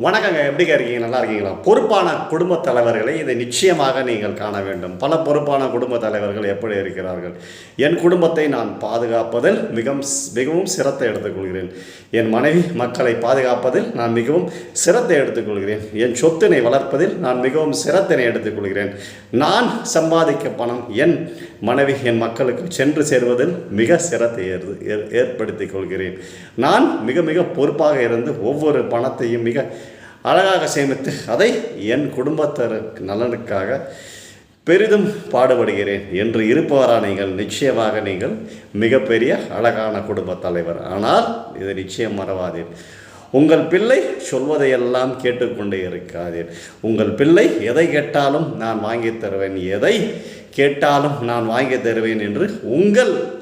வணக்கங்க எப்படிங்க இருக்கீங்க? நல்லா இருக்கீங்களா? பொறுப்பான குடும்ப தலைவர்களை இதை நிச்சயமாக நீங்கள் காண வேண்டும். பல பொறுப்பான குடும்ப தலைவர்கள் எப்படி இருக்கிறார்கள்? என் குடும்பத்தை நான் பாதுகாப்பதில் மிகவும் மிகவும் சிரத்தை எடுத்துக்கொள்கிறேன். என் மனைவி மக்களை பாதுகாப்பதில் நான் மிகவும் சிரத்தை எடுத்துக்கொள்கிறேன். என் சொத்தினை வளர்ப்பதில் நான் மிகவும் சிரத்தினை எடுத்துக்கொள்கிறேன். நான் சம்பாதிக்க பணம் என் மனைவி என் மக்களுக்கு சென்று சேர்வதில் மிக சிரத்தை ஏற்படுத்திக் கொள்கிறேன். நான் மிக மிக பொறுப்பாக இருந்து ஒவ்வொரு பணத்தையும் மிக அழகாக சேமித்து அதை என் குடும்பத்தருக்கு நலனுக்காக பெரிதும் பாடுபடுகிறேன் என்று இருப்பவரா நீங்கள் நிச்சயமாக நீங்கள் மிகப்பெரிய அழகான குடும்ப தலைவர். ஆனால் இதை நிச்சயம் மறவாதீர். உங்கள் பிள்ளை சொல்வதையெல்லாம் கேட்டுக்கொண்டே இருக்காதீர். உங்கள் பிள்ளை எதை கேட்டாலும் நான் வாங்கித் தருவேன். எதை கேட்டாலும் நான் வாங்கி தருவேன் என்று உங்கள்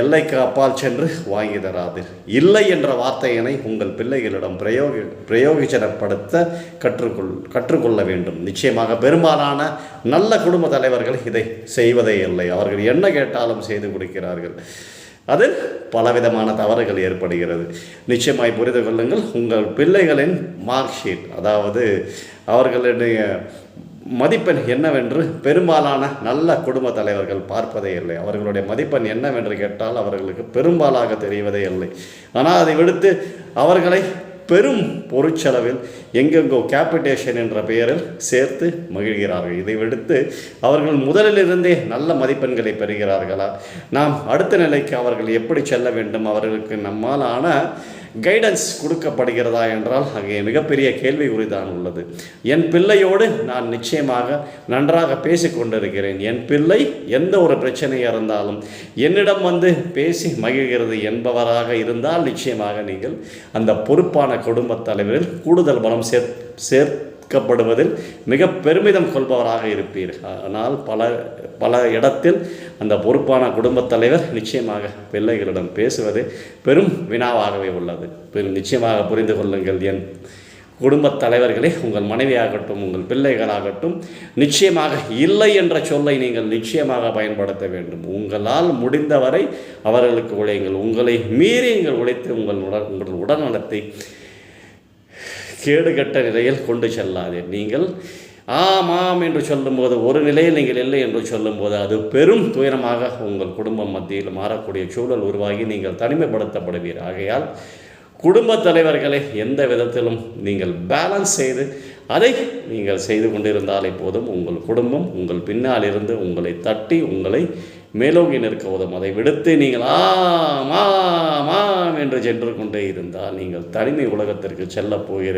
எல்லைக்கு அப்பால் சென்று வாங்கி தராதீர். இல்லை என்ற வார்த்தையினை உங்கள் பிள்ளைகளிடம் பிரயோகி பிரயோகிச்சனப்படுத்த கற்றுக்கொள் கற்றுக்கொள்ள வேண்டும். நிச்சயமாக பெரும்பாலான நல்ல குடும்ப தலைவர்கள் இதை செய்வதே இல்லை. அவர்கள் என்ன கேட்டாலும் செய்து கொடுக்கிறார்கள். அதில் பலவிதமான தவறுகள் ஏற்படுகிறது. நிச்சயமாய் புரிந்து கொள்ளுங்கள் உங்கள் பிள்ளைகளின் மார்க் ஷீட் அதாவது அவர்களுடைய மதிப்பெண் என்னவென்று பெரும்பாலான நல்ல குடும்ப தலைவர்கள் பார்ப்பதே இல்லை. அவர்களுடைய மதிப்பெண் என்னவென்று கேட்டால் அவர்களுக்கு பெரும்பாலாக தெரிவதே இல்லை. ஆனால் அதை விடுத்து அவர்களை பெரும் பொருட்செலவில் எங்கெங்கோ கேபிட்டேஷன் என்ற பெயரில் சேர்த்து மகிழ்கிறார்கள். இதை விடுத்து அவர்கள் முதலிலிருந்தே நல்ல மதிப்பெண்களை பெறுகிறார்களா? நாம் அடுத்த நிலைக்கு அவர்கள் எப்படி செல்ல வேண்டும்? அவர்களுக்கு நம்மாலான கைடன்ஸ் கொடுக்கப்படுகிறதா என்றால் அங்கே மிகப்பெரிய கேள்வி தான் உள்ளது. என் பிள்ளையோடு நான் நிச்சயமாக நன்றாக பேசி கொண்டிருக்கிறேன் என் பிள்ளை எந்த ஒரு பிரச்சனையாக இருந்தாலும் என்னிடம் வந்து பேசி மகிழ்கிறது என்பவராக இருந்தால் நிச்சயமாக நீங்கள் அந்த பொறுப்பான குடும்பத் தலைவரில் கூடுதல் பலம் சேர் சேர்க்கப்படுவதில் மிக பெருமிதம் கொள்பவராக இருப்பீர்கள். ஆனால் பல பல இடத்தில் அந்த பொறுப்பான குடும்பத் தலைவர் நிச்சயமாக பிள்ளைகளிடம் பேசுவது பெரும் வினாவாகவே உள்ளது. பெரும் நிச்சயமாக புரிந்து கொள்ளுங்கள் என் குடும்பத் தலைவர்களே உங்கள் மனைவியாகட்டும் உங்கள் பிள்ளைகளாகட்டும் நிச்சயமாக இல்லை என்ற சொல்லை நீங்கள் நிச்சயமாக பயன்படுத்த வேண்டும். உங்களால் முடிந்தவரை அவர்களுக்கு உழையுங்கள் உங்களை மீறி நீங்கள் உழைத்து உங்கள் உடல் உங்கள் உடல்நலத்தை கேடுகட்ட நிலையில் கொண்டு செல்லாது. நீங்கள் ஆம் ஆம் என்று சொல்லும்போது ஒரு நிலையில் நீங்கள் இல்லை என்று சொல்லும்போது அது பெரும் துயரமாக உங்கள் குடும்பம் மத்தியில் மாறக்கூடிய சூழல் உருவாகி நீங்கள் தனிமைப்படுத்தப்படுவீர். ஆகையால் குடும்பத் தலைவர்களை எந்த விதத்திலும் நீங்கள் பேலன்ஸ் செய்து அதை நீங்கள் செய்து கொண்டிருந்தாலே போதும் உங்கள் குடும்பம் உங்கள் பின்னால் இருந்து உங்களை தட்டி உங்களை மேலோங்கி நிற்க உதவும். அதை விடுத்து நீங்கள் ஆம் ஆம் ஆம் என்று சென்று கொண்டே இருந்தால் நீங்கள் தனிமை உலகத்திற்கு செல்லப் போகிறீர்கள்.